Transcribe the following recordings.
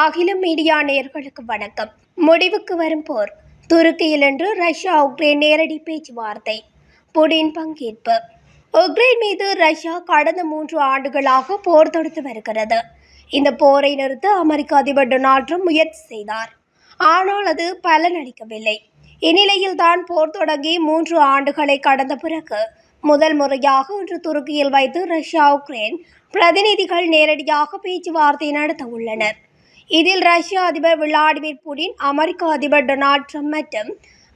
அகில மீடியா நேர்களுக்கு வணக்கம். முடிவுக்கு வரும் போர். துருக்கியில் இன்று ரஷ்யா உக்ரைன் நேரடி பேச்சுவார்த்தை. புடின் பங்கேற்பு. உக்ரைன் மீது ரஷ்யா கடந்த மூன்று ஆண்டுகளாக போர் தொடுத்து வருகிறது. இந்த போரை நிறுத்த அமெரிக்க அதிபர் டொனால்ட் ட்ரம்ப் முயற்சி செய்தார். ஆனால் அது பலனளிக்கவில்லை இந்நிலையில் தான் போர் தொடங்கி மூன்று ஆண்டுகளை கடந்த பிறகு முதல் முறையாக இன்று துருக்கியில் வைத்து ரஷ்யா உக்ரைன் பிரதிநிதிகள் நேரடியாக பேச்சுவார்த்தை நடத்த உள்ளனர். இதில் ரஷ்ய அதிபர் விளாடிமிர் புடின் அமெரிக்க அதிபர் டொனால்ட் ட்ரம்ப் மற்றும்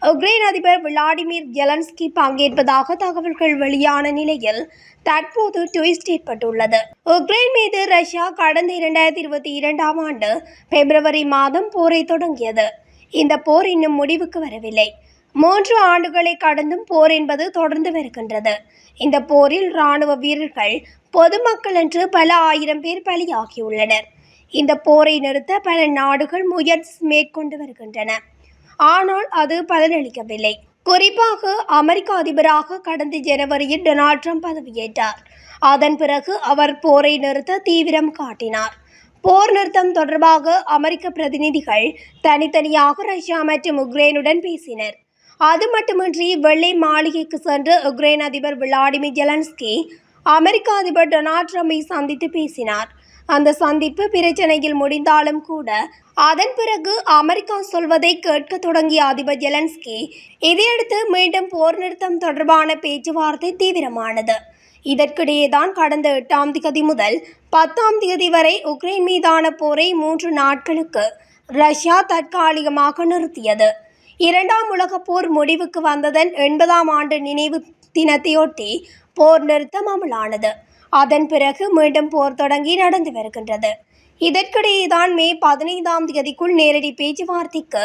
உக்ரைன் அதிபர் விளாடிமிர் ஜெலன்ஸ்கி பங்கேற்பதாக தகவல்கள் வெளியான நிலையில் தற்போது ட்விஸ்ட் ஏற்பட்டுள்ளது. உக்ரைன் மீது ரஷ்யா கடந்த இரண்டாயிரத்தி இருபத்தி இரண்டாம் ஆண்டு பிப்ரவரி மாதம் போரை தொடங்கியது. இந்த போர் இன்னும் முடிவுக்கு வரவில்லை. மூன்று ஆண்டுகளை கடந்தும் போர் என்பது தொடர்ந்து வருகின்றது. இந்த போரில் இராணுவ வீரர்கள் பொதுமக்கள் என்று பல ஆயிரம் பேர் பலியாகியுள்ளனர். இந்த போரை நிறுத்த பல நாடுகள் முயற்சி மேற்கொண்டு வருகின்றன. ஆனால் அது பலனளிக்கவில்லை குறிப்பாக அமெரிக்க அதிபராக கடந்த ஜனவரியில் டொனால்ட் ட்ரம்ப் பதவியேற்றார். அதன் பிறகு அவர் போரை நிறுத்த தீவிரம் காட்டினார். போர் நிறுத்தம் தொடர்பாக அமெரிக்க பிரதிநிதிகள் தனித்தனியாக ரஷ்யா மற்றும் உக்ரைனுடன் பேசினர். அது மட்டுமின்றி வெள்ளை மாளிகைக்கு சென்று உக்ரைன் அதிபர் விளாடிமிர் ஜெலன்ஸ்கி அமெரிக்க அதிபர் டொனால்ட் ட்ரம்பை சந்தித்து பேசினார். அந்த சந்திப்பு பிரச்சனையில் முடிந்தாலும் கூட அதன் பிறகு அமெரிக்கா சொல்வதை கேட்க தொடங்கிய அதிபர் ஜெலன்ஸ்கி இதையடுத்து மீண்டும் போர் நிறுத்தம் தொடர்பான பேச்சுவார்த்தை தீவிரமானது. இதற்கிடையேதான் கடந்த எட்டாம் தேதி முதல் பத்தாம் தேதி வரை உக்ரைன் மீதான போரை மூன்று நாட்களுக்கு ரஷ்யா தற்காலிகமாக நிறுத்தியது. இரண்டாம் உலகப் போர் முடிவுக்கு வந்ததன் எண்பதாம் ஆண்டு நினைவு தினத்தையொட்டி போர் நிறுத்தம் அமலானது. அதன் பிறகு மீண்டும் போர் தொடங்கி நடந்து வருகின்றது. இதற்கிடையேதான் மே பதினைந்தாம் தேதிக்குள் நேரடி பேச்சுவார்த்தைக்கு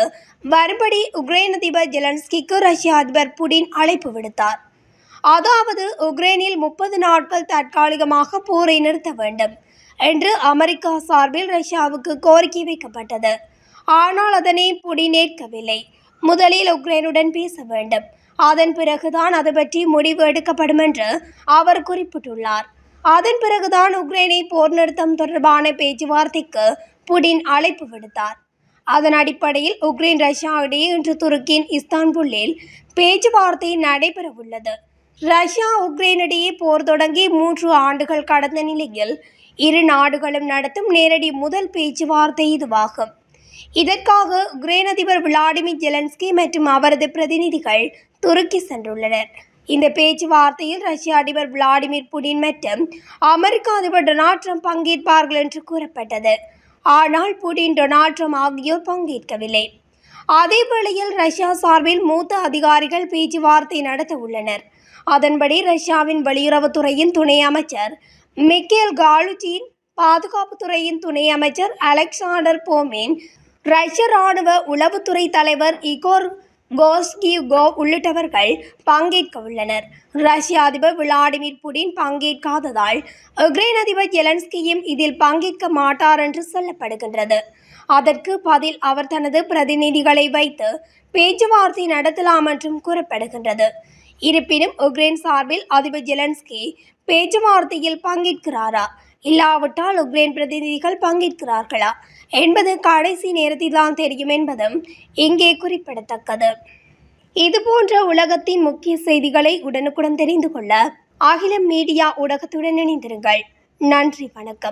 வரும்படி உக்ரைன் அதிபர் ஜெலன்ஸ்கிக்கு ரஷ்ய அதிபர் புடின் அழைப்பு விடுத்தார். அதாவது உக்ரைனில் முப்பது நாட்கள் தற்காலிகமாக போரை நிறுத்த வேண்டும் என்று அமெரிக்கா சார்பில் ரஷ்யாவுக்கு கோரிக்கை வைக்கப்பட்டது. ஆனால் அதனை புடின் ஏற்கவில்லை. முதலில் உக்ரைனுடன் பேச வேண்டும். அதன் பிறகுதான் அது பற்றி முடிவு எடுக்கப்படும் என்று அவர் குறிப்பிட்டுள்ளார். அதன் பிறகுதான் உக்ரைனை போர் நிறுத்தம் தொடர்பான பேச்சுவார்த்தைக்கு புடின் அழைப்பு விடுத்தார். அதன் அடிப்படையில் உக்ரைன் ரஷ்யா இடையே இன்று துருக்கியின் இஸ்தான்புல்லில் பேச்சுவார்த்தை நடைபெறவுள்ளது. ரஷ்யா உக்ரைன் இடையே போர் தொடங்கி மூன்று ஆண்டுகள் கடந்த நிலையில் இரு நாடுகளும் நடத்தும் நேரடி முதல் பேச்சுவார்த்தை இதுவாகும். இதற்காக உக்ரைன் அதிபர் விளாடிமிர் ஜெலன்ஸ்கி மற்றும் அவரது பிரதிநிதிகள் துருக்கி சென்றுள்ளனர். இந்த பேச்சுவார்த்தையில் ரஷ்ய அதிபர் விளாடிமிர் புடின் மற்றும் அமெரிக்க அதிபர் டொனால்ட் ட்ரம்ப் பங்கேற்பார்கள் என்று கூறப்பட்டது. ஆனால் புடின் டொனால்ட் ட்ரம்ப் ஆகியோர் பங்கேற்கவில்லை. அதேவேளையில் ரஷ்யா சார்பில் மூத்த அதிகாரிகள் பேச்சுவார்த்தை நடத்த உள்ளனர். அதன்படி ரஷ்யாவின் வெளியுறவுத்துறையின் துணை அமைச்சர் மிக்கேல் காலுச்சின் பாதுகாப்புத்துறையின் துணை அமைச்சர் அலெக்சாண்டர் போமின் ரஷ்ய ராணுவ உளவுத்துறை தலைவர் இகோர் கோஸ்கியுகோ உள்ளிட்டவர்கள் பங்கேற்க உள்ளனர். ரஷ்ய அதிபர் விளாடிமிர் புடின் பங்கேற்காததால் உக்ரைன் அதிபர் ஜெலன்ஸ்கியும் இதில் பங்கேற்க மாட்டார் என்று சொல்லப்படுகின்றது. அதற்கு பதில் அவர் தனது பிரதிநிதிகளை வைத்து பேச்சுவார்த்தை நடத்தலாம் என்றும் கூறப்படுகின்றது. இருப்பினும் உக்ரைன் சார்பில் அதிபர் ஜெலன்ஸ்கி பேச்சுவார்த்தையில் பங்கேற்கிறாரா? இல்லாவிட்டால் உக்ரைன் பிரதிநிதிகள் பங்கேற்கிறார்களா என்பது கடைசி நேரத்தில் தான் தெரியும் என்பதும் இங்கே குறிப்பிடத்தக்கது. இதுபோன்ற உலகத்தின் முக்கிய செய்திகளை உடனுக்குடன் தெரிந்து கொள்ள அகிலம் மீடியா ஊடகத்துடன் இணைந்திருங்கள். நன்றி வணக்கம்.